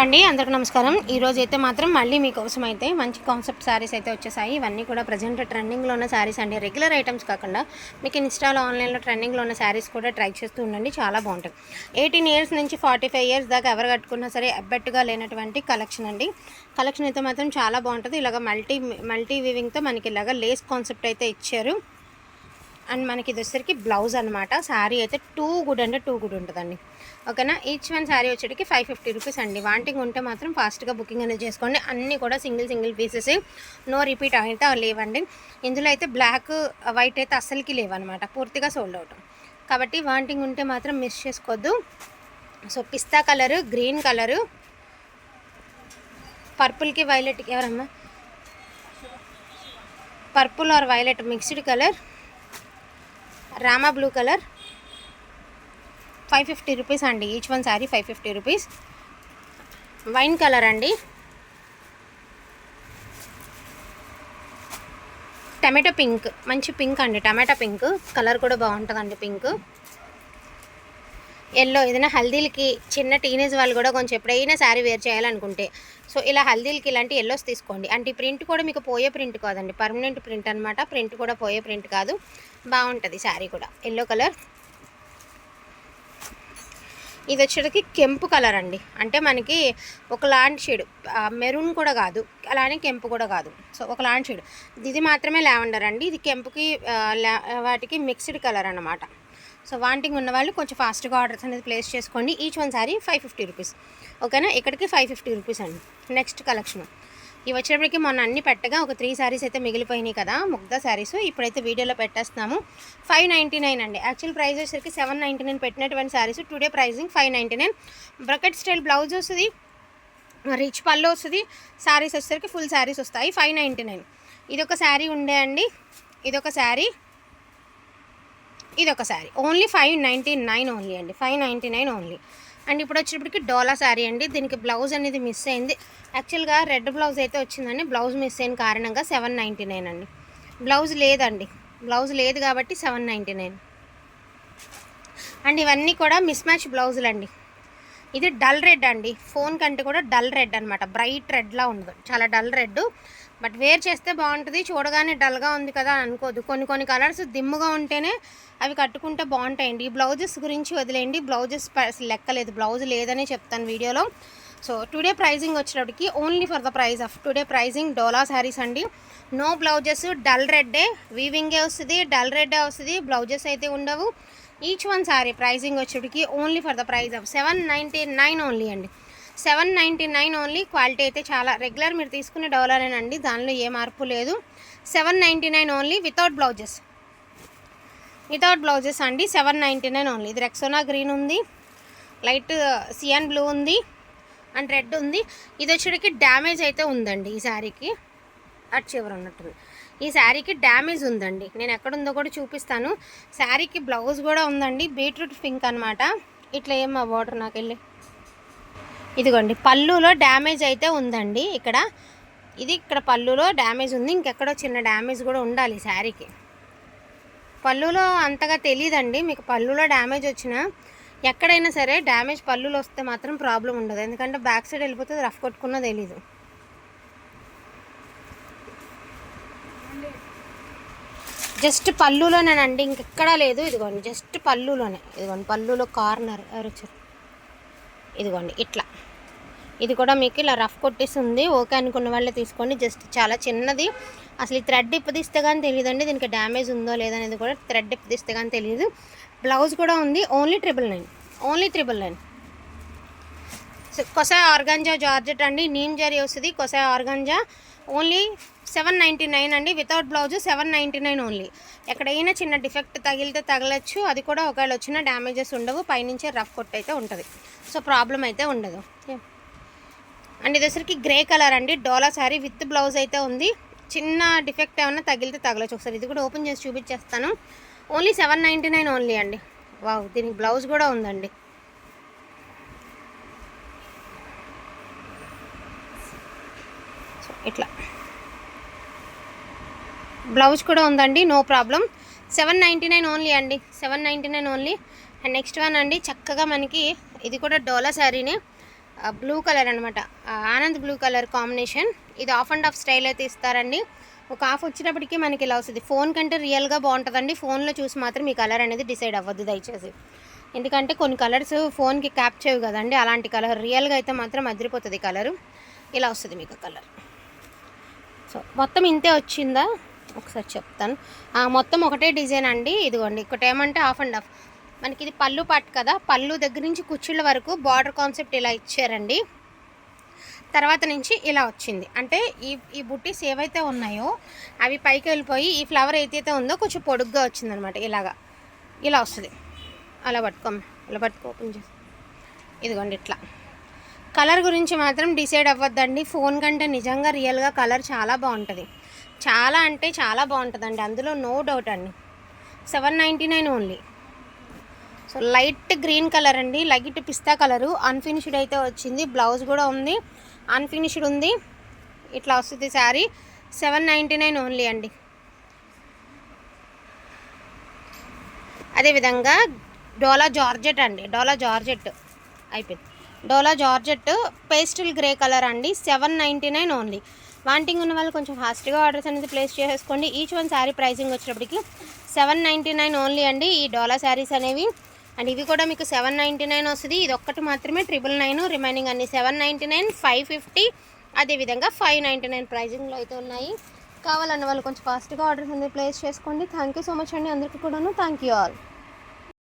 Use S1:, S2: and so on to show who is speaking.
S1: అండి అందరికీ నమస్కారం. ఈరోజు అయితే మాత్రం మళ్ళీ మీకోసం అయితే మంచి కాన్సెప్ట్ శారీస్ అయితే వచ్చేసాయి. ఇవన్నీ కూడా ప్రజెంట్ ట్రెండింగ్లో ఉన్న శారీస్ అండి. రెగ్యులర్ ఐటమ్స్ కాకుండా మీకు ఇన్స్టాలో ఆన్లైన్లో ట్రెండింగ్లో ఉన్న శారీస్ కూడా ట్రై చేస్తూ ఉండండి. చాలా బాగుంటుంది. ఎయిటీన్ ఇయర్స్ నుంచి ఫార్టీ ఫైవ్ ఇయర్స్ దాకా ఎవరు కట్టుకున్నా సరే అబ్బెట్టుగా లేనటువంటి కలెక్షన్ అండి. కలెక్షన్ అయితే మాత్రం చాలా బాగుంటుంది. ఇలాగ మల్టీ మల్టీ వివింగ్తో మనకి ఇలాగ లేస్ కాన్సెప్ట్ అయితే ఇచ్చారు. అండ్ మనకి ఇది వచ్చేసరికి బ్లౌజ్ అనమాట శారీ అయితే టూ గుడ్ అంటే టూ గుడ్ ఉంటుందండి. ఓకేనా? ఈచ్ వన్ శారీ వచ్చేటికి ఫైవ్ ఫిఫ్టీ రూపీస్ అండి. వాంటింగ్ ఉంటే మాత్రం ఫాస్ట్గా బుకింగ్ అనేది చేసుకోండి. అన్నీ కూడా single single pieces no repeat అయితే లేవండి. ఇందులో అయితే బ్లాక్ వైట్ అయితే అస్సలకి లేవన్నమాట. పూర్తిగా సోల్డ్ అవుట్ కాబట్టి వాంటింగ్ ఉంటే మాత్రం మిస్ చేసుకోవద్దు సో పిస్తా కలరు గ్రీన్ కలరు పర్పుల్కి వైలెట్కి ఎవరమ్మా? Purple or violet mixed colour Rama blue colour. Five fifty rupees అండి. Each one sari five fifty rupees. Wine colour అండి. Tomato pink. మంచి పింక్ అండి. Tomato pink. కలర్ కూడా బాగుంటుందండి పింక్. ఎల్లో ఏదైనా హల్దీలకి చిన్న టీనేజ్ వాళ్ళు కూడా కొంచెం ఎప్పుడైనా శారీ వేర్ చేయాలనుకుంటే. సో ఇలా హల్దీలకి ఇలాంటి ఎల్లోస్ తీసుకోండి. అంటే ఈ ప్రింట్ కూడా మీకు పోయే ప్రింట్ కాదండి. పర్మనెంట్ ప్రింట్ అనమాట ప్రింట్ కూడా పోయే ప్రింట్ కాదు. బాగుంటుంది శారీ కూడా. ఎల్లో కలర్ ఇది వచ్చేటికి కెంపు కలర్ అండి. అంటే మనకి ఒకలాంటి షేడ్ మెరూన్ కూడా కాదు. అలానే కెంపు కూడా కాదు. సో ఒకలాంటి షేడ్ ఇది మాత్రమే లావెండర్ అండి. ఇది కెంపుకి లా- వాటికి మిక్స్డ్ కలర్ అనమాట సో వాంటింగ్ ఉన్న వాళ్ళు కొంచెం ఫాస్ట్గా ఆర్డర్స్ అనేది ప్లేస్ చేసుకోండి. Each one sari five fifty rupees. ఓకేనా? ఇక్కడికి ఫైవ్ ఫిఫ్టీ రూపీస్ అండి. Next collection. ఇవి వచ్చేటప్పటికి మొన్న అన్ని పెట్టగా ఒక త్రీ శారీస్ అయితే మిగిలిపోయినాయి కదా ముగ్ధ శారీస్. ఇప్పుడైతే వీడియోలో పెట్టేస్తున్నాము. ఫైవ్ నైంటీ నైన్ అండి. యాక్చువల్ ప్రైస్ వచ్చేసరికి సెవెన్ నైంటీ నైన్ పెట్టినటువంటి saris. Today pricing five ninety nine. Bracket style blouse వస్తుంది. రిచ్ పళ్ళు వస్తుంది. శారీస్ వచ్చేసరికి ఫుల్ శారీస్ వస్తాయి. Five ninety nine. ఇదొక శారీ ఉండే అండి. ఇదొక శారీ. ఇది ఒక sari. Only five ninety nine only అండి. Five ninety nine only and ఇప్పుడు వచ్చేటప్పటికి డోలా శారీ అండి. దీనికి బ్లౌజ్ అనేది మిస్ అయింది. యాక్చువల్గా రెడ్ బ్లౌజ్ అయితే వచ్చిందండి. బ్లౌజ్ మిస్ అయిన కారణంగా సెవెన్ నైంటీ నైన్ అండి. బ్లౌజ్ లేదండి. బ్లౌజ్ లేదు కాబట్టి సెవెన్ నైంటీ నైన్ అండ్ ఇవన్నీ కూడా మిస్ మ్యాచ్ బ్లౌజులు అండి ఇది డల్ రెడ్ అండి. ఫోన్ కంటే కూడా డల్ రెడ్ అనమాట బ్రైట్ రెడ్లా ఉండదు చాలా డల్ రెడ్. బట్ వేర్ చేస్తే బాగుంటుంది. చూడగానే డల్గా ఉంది కదా అని అనుకోదు. కొన్ని కొన్ని కలర్స్ దిమ్ముగా ఉంటేనే అవి కట్టుకుంటే బాగుంటాయండి. ఈ బ్లౌజెస్ గురించి వదిలేయండి. బ్లౌజెస్ లెక్కలేదు. బ్లౌజ్ లేదనే చెప్తాను వీడియోలో. సో టుడే ప్రైజింగ్ వచ్చేటప్పటికి only for the price of today pricing Dola saris అండి. నో బ్లౌజెస్ డల్ రెడ్డే. వీవింగే వస్తుంది డల్ రెడ్డే వస్తుంది. బ్లౌజెస్ అయితే ఉండవు. Each one sari pricing వచ్చేటికి only for the price of seven ninety nine only అండి. Seven ninety nine only quality అయితే చాలా రెగ్యులర్ మీరు తీసుకునే డోలారేనండి దానిలో ఏ మార్పు లేదు. Seven ninety nine only without blouses without blouses అండి సెవెన్ నైంటీ నైన్ ఓన్లీ ఇది రెక్సోనా గ్రీన్ ఉంది లైట్ సియన్ బ్లూ ఉంది అండ్ రెడ్ ఉంది. ఇది వచ్చేటికి డ్యామేజ్ అయితే ఉందండి ఈ శారీకి అటు చివర ఉన్నట్టుంది. ఈ శారీకి డ్యామేజ్ ఉందండి. నేను ఎక్కడుందో కూడా చూపిస్తాను. శారీకి బ్లౌజ్ కూడా ఉందండి. బీట్రూట్ పింక్ అనమాట ఇట్లా ఏమో బార్డర్ నాకు వెళ్ళి. ఇదిగోండి పళ్ళులో డ్యామేజ్ అయితే ఉందండి ఇక్కడ. ఇది ఇక్కడ పళ్ళులో డ్యామేజ్ ఉంది. ఇంకెక్కడో చిన్న డ్యామేజ్ కూడా ఉండాలి శారీకి. పళ్ళులో అంతగా తెలియదండి మీకు పళ్ళులో డ్యామేజ్ వచ్చినా ఎక్కడైనా సరే డ్యామేజ్ పళ్ళులో వస్తే మాత్రం ప్రాబ్లం ఉండదు. ఎందుకంటే బ్యాక్ సైడ్ వెళ్ళిపోతే రఫ్ కొట్టుకున్నా తెలీదు. జస్ట్ పళ్ళులోనేనండి ఇంకెక్కడా లేదు. ఇదిగోండి జస్ట్ పళ్ళులోనే. ఇదిగోండి పళ్ళులో కార్నర్. ఎవరు ఇదిగోండి ఇట్లా. ఇది కూడా మీకు ఇలా రఫ్ కొట్టేసింది ఓకే అనుకున్న వాళ్ళే తీసుకోండి. జస్ట్ చాలా చిన్నది. అసలు ఈ థ్రెడ్ ఇప్పదీస్తే కానీ తెలియదండి దీనికి డ్యామేజ్ ఉందో లేదనేది కూడా థ్రెడ్ ఇప్పదీస్తే కానీ తెలియదు బ్లౌజ్ కూడా ఉంది. Only triple nine. Only triple nine. Kosa organza georgette అండి. నీమ్ జరీ వస్తుంది. Kosa organza. Only seven ninety nine అండి. Without blouse seven ninety nine only. ఎక్కడైనా చిన్న డిఫెక్ట్ తగిలితే తగలచ్చు. అది కూడా ఒకవేళ వచ్చిన డ్యామేజెస్ ఉండవు. పైనుంచే రఫ్ కొట్ అయితే ఉంటుంది. సో ప్రాబ్లం అయితే ఉండదు. అండ్ ఇదేసరికి గ్రే కలర్ అండి. డోలా శారీ విత్ బ్లౌజ్ అయితే ఉంది. చిన్న డిఫెక్ట్ ఏమైనా తగిలితే తగలచ్చు. ఒకసారి ఇది కూడా ఓపెన్ చేసి చూపించేస్తాను. Only seven ninety nine only అండి. వావ్ దీనికి బ్లౌజ్ కూడా ఉందండి. ఇట్లా. బ్లౌజ్ కూడా ఉందండి no problem. Seven ninety nine only అండి seven ninety nine only. And next one అండి చక్కగా మనకి ఇది కూడా డోలా శారీనే బ్లూ కలర్ అనమాట ఆనంద్ బ్లూ కలర్ కాంబినేషన్. ఇది ఆఫ్ అండ్ ఆఫ్ స్టైల్ అయితే ఇస్తారండి. ఒక ఆఫ్ వచ్చినప్పటికీ మనకి ఇలా వస్తుంది. ఫోన్ కంటే రియల్గా బాగుంటుందండి. ఫోన్లో చూసి మాత్రం మీ కలర్ అనేది డిసైడ్ అవ్వద్దు దయచేసి. ఎందుకంటే కొన్ని కలర్స్ ఫోన్కి క్యాప్చర్ కదండి. అలాంటి కలర్ రియల్గా అయితే మాత్రం అదిరిపోతుంది కలరు. ఇలా వస్తుంది మీకు కలర్. సో మొత్తం ఇంతే వచ్చిందా? ఒకసారి చెప్తాను. మొత్తం ఒకటే డిజైన్ అండి. ఇదిగోండి ఒకటి ఏమంటే హాఫ్ అండ్ ఆఫ్ మనకి ఇది పళ్ళు పాటు కదా పళ్ళు దగ్గర నుంచి కుర్చీల వరకు బార్డర్ కాన్సెప్ట్ ఇలా ఇచ్చారండి. తర్వాత నుంచి ఇలా వచ్చింది. అంటే ఈ ఈ బుట్టీస్ ఏవైతే ఉన్నాయో అవి పైకి వెళ్ళిపోయి ఈ ఫ్లవర్ ఏదైతే ఉందో కొంచెం పొడుగ్గా వచ్చిందనమాట. ఇలాగా ఇలా వస్తుంది. అలా పట్టుకోం ఇలా పట్టుకో ఓపెన్ చేసి ఇదిగోండి ఇట్లా. కలర్ గురించి మాత్రం డిసైడ్ అవ్వద్దండి. ఫోన్ కంటే నిజంగా రియల్గా కలర్ చాలా బాగుంటుంది. చాలా అంటే చాలా బాగుంటుందండి. అందులో నో డౌట్ అండి. Seven ninety nine only so light green colour అండి. లైట్ పిస్తా కలరు అన్ఫినిష్డ్ అయితే వచ్చింది. బ్లౌజ్ కూడా ఉంది. అన్ఫినిష్డ్ ఉంది. ఇట్లా వస్తుంది sari seven ninety nine only అండి అదేవిధంగా డోలా జార్జెట్ అండి. డోలా జార్జెట్ అయిపోయింది. Dola georgette pastel grey colour అండి. Seven ninety nine only wanting ఉన్న వాళ్ళు కొంచెం ఫాస్ట్గా ఆర్డర్స్ అనేది ప్లేస్ చేసేసుకోండి ఈచ్ వన్ శారీ ప్రైసింగ్ వచ్చేటప్పటికి సెవెన్ నైంటీ నైన్ ఓన్లీ అండి ఈ డోలా శారీస్ అనేవి. అండ్ ఇవి కూడా మీకు సెవెన్ నైంటీ నైన్ వస్తుంది. ఇది ఒక్కటి మాత్రమే ట్రిపుల్ నైన్ రిమైనింగ్ అన్ని seven ninety nine five fifty అదేవిధంగా ఫైవ్ నైంటీ నైన్ ప్రైజింగ్లో అయితే ఉన్నాయి. కావాలన్న వాళ్ళు కొంచెం ఫాస్ట్గా ఆర్డర్స్ అనేది ప్లేస్ చేసుకోండి. థ్యాంక్ యూ సో మచ్ అండి అందరికీ కూడాను. Thank you all.